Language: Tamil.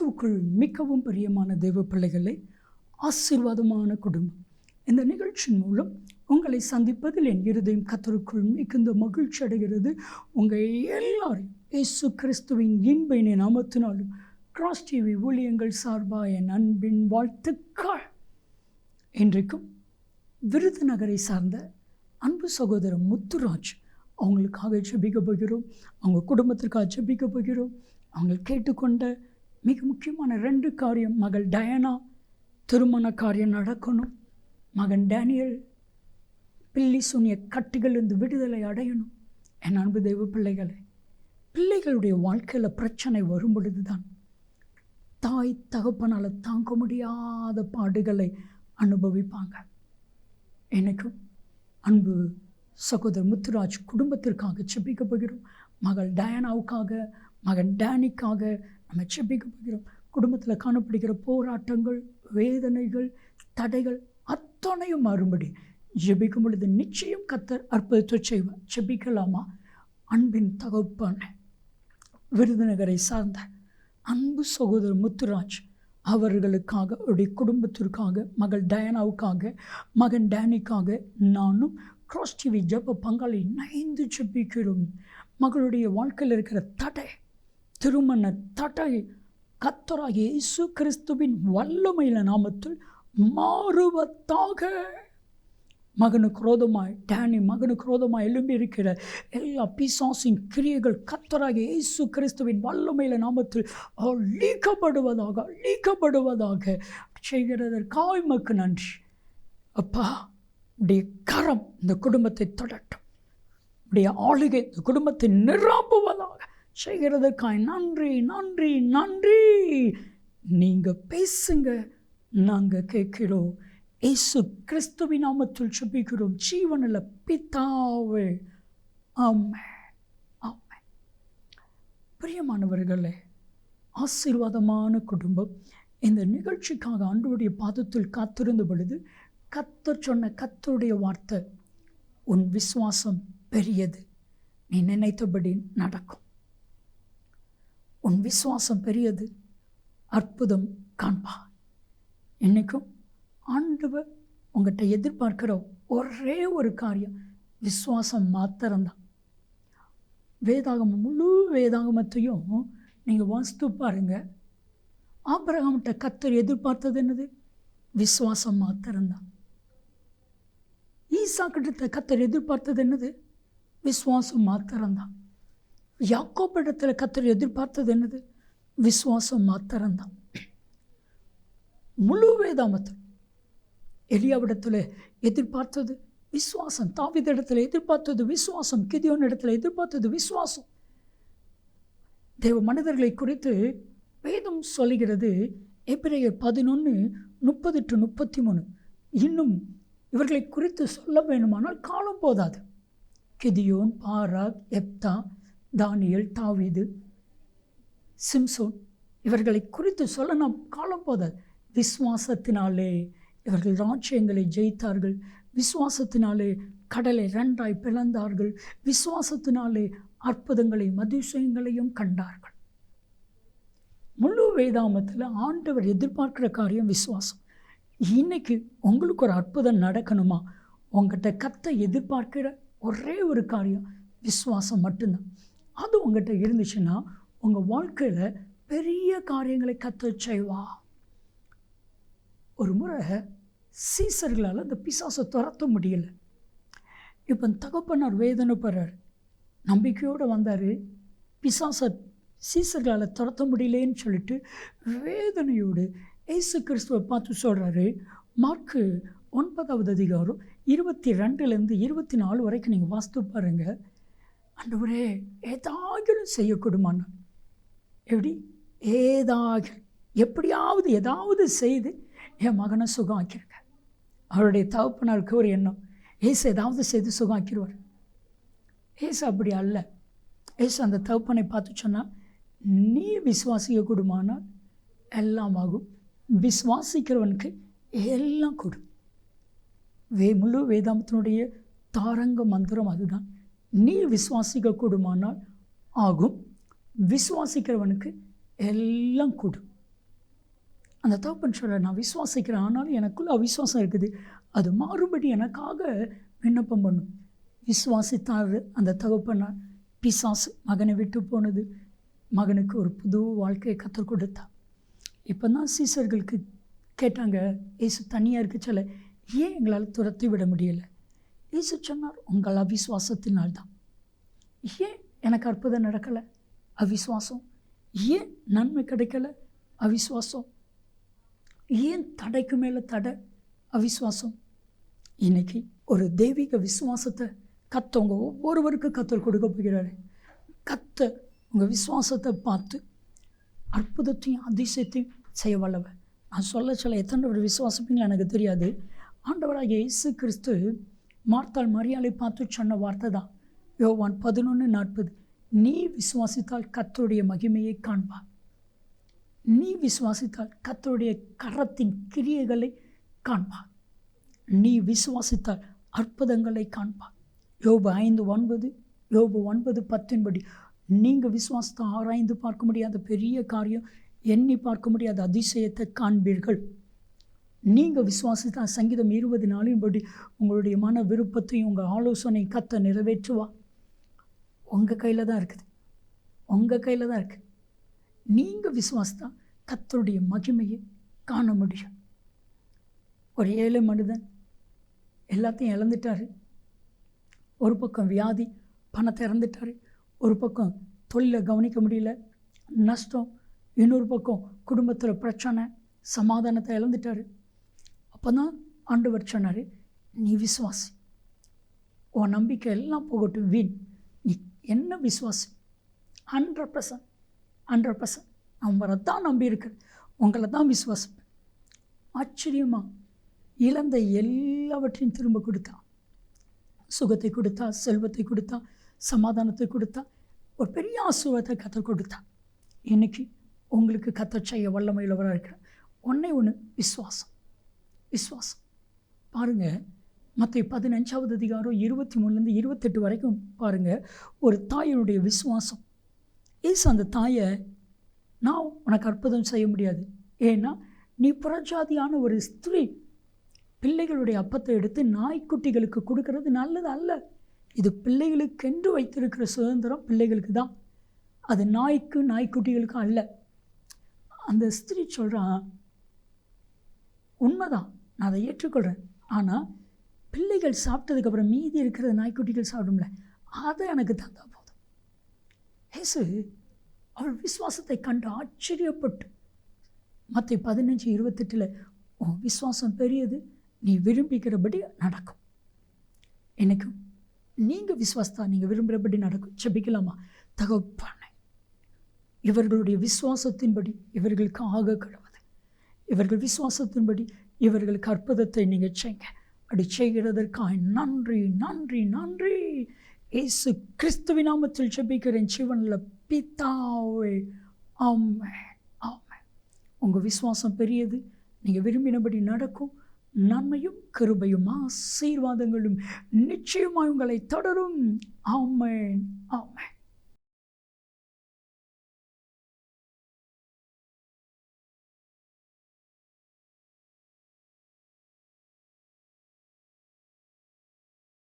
கிறிஸ்துவுக்குள் மிகவும் பிரியமான தெய்வ பிள்ளைகளை ஆசீர்வாதமான குடும்பம். இந்த நிகழ்ச்சியின் மூலம் உங்களை சந்திப்பதில் என் இருதயம் கத்தருக்குள் மிகுந்த மகிழ்ச்சி அடைகிறது. உங்கள் எல்லாரும் இயேசு கிறிஸ்துவின் இன்பையினை நாமத்தினாலும் கிராஸ் டிவி ஊழியங்கள் சார்பாக என் அன்பின் வாழ்த்துக்கள். இன்றைக்கும் விருதுநகரை சார்ந்த அன்பு சகோதரர் முத்துராஜ் அவங்களுக்காக ஜபிக்க போகிறோம். அவங்க குடும்பத்திற்காக ஜபிக்க போகிறோம். அவங்க கேட்டுக்கொண்ட மிக முக்கியமான ரெண்டு காரியம் மகள் டயனா திருமண காரியம் நடக்கணும். மகன் டேனியல் பில்லி சூனிய கட்டுகளிலிருந்து விடுதலை அடையணும். என் அன்பு தெய்வ பிள்ளைகளே பிள்ளைகளுடைய வாழ்க்கையில் பிரச்சனை வரும் பொழுது தான் தாய் தகப்பனால் தாங்க முடியாத பாடுகளை அனுபவிப்பாங்க. எனக்கும் அன்பு சகோதரர் முத்துராஜ் குடும்பத்திற்காக செபிக்க போகிறோம். மகள் டயனாவுக்காக மகன் டேனிக்காக நம்ம செபிக்க போகிறோம் குடும்பத்தில் காணப்படுகிற போராட்டங்கள் வேதனைகள் தடைகள் அத்தனையும் மாறும்படி ஜெபிக்கும் பொழுது நிச்சயம் கத்தர் அற்புதத்தை செய்வார். ஜெபிக்கலாமா? அன்பின் தகப்பான விருதுநகரை சார்ந்த அன்பு சகோதரர் முத்துராஜ் அவர்களுக்காக அவருடைய குடும்பத்திற்காக மகள் டயனாவுக்காக மகன் டேனிக்காக நானும் கிராஸ் டிவி ஜப பங்காளி நைந்து ஜெபிக்கிறோம். மகளுடைய வாழ்க்கையில் இருக்கிற தடை திருமண தடை. கத்தராக இயேசு கிறிஸ்துவின் வல்லமையில நாமத்தில் மாறுவதாக. மகனுக்கு ரோதமாய் டேனி மகனுக்கு ரோதமாய் எழும்பி இருக்கிற எல்லா பிசாசின் கிரியைகள் கத்தராக இயேசு கிறிஸ்துவின் வல்லமையில நாமத்தில் அழிக்கப்படுவதாக அழிக்கப்படுவதாக. செய்கிறதற்காக மக்கு நன்றி. அப்பா உடைய கரம் இந்த குடும்பத்தை தொடட்டும். உடைய ஆளுகை இந்த குடும்பத்தை நிரப்புவதாக. செய்கிறதற்காய் நன்றி நன்றி நன்றி. நீங்கள் பேசுங்க நாங்கள் கேட்கிறோம். இயேசு கிறிஸ்துவி நாமத்தில் சுபிக்கிறோம் ஜீவனில் பித்தாவே ஆமை ஆமை பிரியமானவர்களே ஆசீர்வாதமான குடும்பம். இந்த நிகழ்ச்சிக்காக அன்றுடைய பாதத்தில் காத்திருந்த பொழுது கத்தர் சொன்ன கத்தருடைய வார்த்தை உன் விசுவாசம் பெரியது. நீ நினைத்தபடி நடக்கும். உன் விசுவாசம் பெரியது. அற்புதம் காண்பா இன்றைக்கும் ஆண்டவர் உங்கள்கிட்ட எதிர்பார்க்கிற ஒரே ஒரு காரியம் விஸ்வாசம் மாத்திரம்தான். வேதாகமம் முழு வேதாகமத்தையும் நீங்கள் வாசித்து பாருங்க. ஆபரகம்கிட்ட கத்தர் எதிர்பார்த்தது என்னது? விசுவாசம் மாத்திரம்தான். ஈசா கிட்ட கத்தர் எதிர்பார்த்தது என்னது? விஸ்வாசம் மாத்திரம்தான். யாக்கோப்பிடத்தில் கத்தர் எதிர்பார்த்தது என்னது? விசுவாசம் மாத்திரம்தான். முழு வேதாமத்தில் எலியாவிடத்தில் எதிர்பார்த்தது விசுவாசம் இடத்துல எதிர்பார்த்தது விசுவாசம் கிதியோன் இடத்துல எதிர்பார்த்தது விசுவாசம். தேவ மனிதர்களை குறித்து வேதம் சொல்லுகிறது எபிரேயர் பதினொன்று முப்பது டு முப்பத்தி மூணு இன்னும் இவர்களை குறித்து சொல்ல வேணுமானால் காலம் போதாது. கிதியோன் பாராக் எப்தா தானியல் தாவிது சிம்சோன் இவர்களை குறித்து சொல்ல நாம் காலம் போதாது. விசுவாசத்தினாலே இவர்கள் ராஜ்யங்களை ஜெயித்தார்கள். விசுவாசத்தினாலே கடலை ரெண்டாய் பிளந்தார்கள். விசுவாசத்தினாலே அற்புதங்களையும் அதிசயங்களையும் கண்டார்கள். முழு வேதாமத்தில் ஆண்டவர் எதிர்பார்க்கிற காரியம் விசுவாசம். இன்னைக்கு உங்களுக்கு ஒரு அற்புதம் நடக்கணுமா? உங்கள்கிட்ட கத்தை எதிர்பார்க்கிற ஒரே ஒரு காரியம் விசுவாசம் மட்டும்தான். அது உங்கள்கிட்ட இருந்துச்சுன்னா உங்கள் வாழ்க்கையில் பெரிய காரியங்களை கற்று செய்வா. ஒரு முறை சீசர்களால் அந்த பிசாசை துரத்த முடியல. இப்போ தகப்பனார் வேதனைப்படுறார் நம்பிக்கையோடு வந்தார். பிசாசை சீசர்களால் துரத்த முடியலேன்னு சொல்லிட்டு வேதனையோடு ஏசு கிறிஸ்துவை பார்த்து சொல்கிறாரு மார்க்கு ஒன்பதாவது அதிகாரம் இருபத்தி ரெண்டுலேருந்து இருபத்தி நாலு வரைக்கும் நீங்கள் வாஸ்து பாருங்கள் அண்டவரே ஏதாகிலும் செய்யக்கூடுமான்னு. எப்படி? ஏதாக எப்படியாவது ஏதாவது செய்து என் மகனை சுகமாக்கிருங்க. அவருடைய தகப்பனாருக்கு ஒரு எண்ணம். ஏசு ஏதாவது செய்து சுகமாக்கிடுவார் ஏசு அப்படி அல்ல. ஏசு அந்த தகப்பனை பார்த்து சொன்னால் நீ விசுவாசிக்க கூடுமானால் எல்லாம் ஆகும். விசுவாசிக்கிறவனுக்கு எல்லாம் கொடு. வே முழு வேதாமத்தினுடைய தாரங்க மந்திரம் அதுதான். நீ விசுவாசிக்க கூடுமானால் ஆகும். விசுவாசிக்கிறவனுக்கு எல்லாம் கூடும் அந்த தகப்பன் சொல்ல நான் விசுவாசிக்கிறேன் ஆனாலும் எனக்குள்ள அவிசுவாசம் இருக்குது. அது மாறுபடி எனக்காக விண்ணப்பம் பண்ணும். விசுவாசித்தார் அந்த தகப்பனார் பிசாசு மகனை விட்டு போனது. மகனுக்கு ஒரு புது வாழ்க்கையை கற்றுக் கொடுத்தார் இப்போ தான் சீசர்களுக்கு கேட்டாங்க ஏசு தனியாக இருக்க சொல்ல ஏன் எங்களால் துரத்தி விட முடியலை? இயேசு சொன்னார் உங்கள் அவிசுவாசத்தினால்தான். ஏன் எனக்கு அற்புதம் நடக்கலை? அவிசுவாசம். ஏன் நன்மை கிடைக்கல? அவிசுவாசம். ஏன் தடைக்கு மேலே தடை? அவிசுவாசம். இன்னைக்கு ஒரு தெய்வீக விசுவாசத்தை கத்தவங்க ஒவ்வொருவருக்கு கத்தல் கொடுக்க போகிறாரு. கத்த உங்கள் விசுவாசத்தை பார்த்து அற்புதத்தையும் அதிசயத்தையும் செய்ய வல்லவன் நான் சொல்ல சொல்ல எத்தனை பேர் விசுவாசிப்பீங்களா எனக்கு தெரியாது. ஆண்டவராக இயேசு கிறிஸ்து மார்த்தால் மரியாதை பார்த்து சொன்ன வார்த்தை தான் யோவான் பதினொன்று நாற்பது. நீ விசுவாசித்தால் கத்தருடைய மகிமையை காண்பார் நீ விசுவாசித்தால் கத்தருடைய கரத்தின் கிரியைகளை காண்பார் நீ விசுவாசித்தால் அற்புதங்களை காண்பார் யோபு ஐந்து ஒன்பது யோபு ஒன்பது பத்தின்படி. நீங்கள் விசுவாசத்தை ஆராய்ந்து பார்க்க முடியாத பெரிய காரியம் எண்ணி பார்க்க முடியாத அதிசயத்தை காண்பீர்கள். நீங்கள் விசுவாசித்தா சங்கீதம் இருபது நாளின்படி உங்களுடைய மன விருப்பத்தையும் உங்கள் ஆலோசனை கத்த நிறைவேற்றுவா. உங்கள் கையில் தான் இருக்குது. உங்கள் கையில் தான் இருக்குது நீங்கள் விசுவாசித்தா கத்தருடைய மகிமையை காண முடியும். ஒரு ஏழை மனிதன் எல்லாத்தையும் இழந்துட்டாரு. ஒரு பக்கம் வியாதி பணத்தை இறந்துட்டார். ஒரு பக்கம் தொழிலை கவனிக்க முடியல. நஷ்டம். இன்னொரு பக்கம் குடும்பத்தில் பிரச்சனை சமாதானத்தை இழந்துட்டார். அப்போ தான் ஆண்டவர் சொன்னார் நீ விசுவாசி. உன் நம்பிக்கை எல்லாம் போகட்டும் வீண். நீ என்ன விசுவாசி? ஹண்ட்ரட் பர்சன்ட் ஹண்ட்ரட் பர்சன்ட் அவரை தான் நம்பி உங்களை தான் விசுவாசம் ஆச்சரியமாக இழந்த எல்லாவற்றையும் திரும்ப கொடுத்தான் சுகத்தை கொடுத்தா செல்வத்தை கொடுத்தா சமாதானத்தை கொடுத்தா ஒரு பெரிய ஆசுவத்தை கற்றுக் கொடுத்தா. இன்றைக்கி உங்களுக்கு கத்த செய்ய வல்லமையுள்ளவராக இருக்கிறேன் ஒன்றே ஒன்று விஸ்வாசம் விஸ்வாசம் பாருங்கள் மற்ற பதினஞ்சாவது அதிகாரம் இருபத்தி மூணுலேருந்து இருபத்தெட்டு வரைக்கும் பாருங்கள் ஒரு தாயினுடைய விசுவாசம். ஏசு அந்த தாயை நான் உனக்கு அற்புதம் செய்ய முடியாது. ஏன்னா நீ புறஜாதியான ஒரு ஸ்திரீ பிள்ளைகளுடைய அப்பத்தை எடுத்து நாய்க்குட்டிகளுக்கு கொடுக்கறது நல்லது அல்ல. இது பிள்ளைகளுக்கென்று வைத்திருக்கிற சுதந்திரம் பிள்ளைகளுக்கு தான். அது நாய்க்கு நாய்க்குட்டிகளுக்கு அல்ல. அந்த ஸ்திரீ சொல்கிறான் உண்மைதான். நான் அதை ஏற்றுக்கொள்கிறேன் ஆனால் பிள்ளைகள் சாப்பிட்டதுக்கப்புறம் மீதி இருக்கிற நாய்க்குட்டிகள் சாப்பிடும்ல அதை எனக்கு தந்தா போதும். ஏசு அவள் விசுவாசத்தை கண்டு ஆச்சரியப்பட்டு மற்ற பதினஞ்சு இருபத்தெட்டில் உன் விசுவாசம் பெரியது நீ விரும்பிக்கிறபடி நடக்கும். எனக்கும் நீங்கள் விசுவாசத்தா நீங்கள் விரும்புகிறபடி நடக்கும். செபிக்கலாமா தகப்பான இவர்களுடைய விசுவாசத்தின்படி இவர்களுக்கு ஆக கடவுது இவர்கள் விசுவாசத்தின்படி இவர்களுக்கு அற்புதத்தை நீங்கள் செய்யுங்க அப்படி செய்கிறதற்காக நன்றி நன்றி நன்றி. ஏசு கிறிஸ்துவின் நாமத்தில் செபிக்கிறேன் சிவனில் பித்தாவே ஆமை ஆமை உங்கள் விசுவாசம் பெரியது. நீங்கள் விரும்பினபடி நடக்கும். நன்மையும் கிருபையும் ஆசீர்வாதங்களும் நிச்சயமாய் உங்களை தொடரும். ஆமேன் ஆமேன்.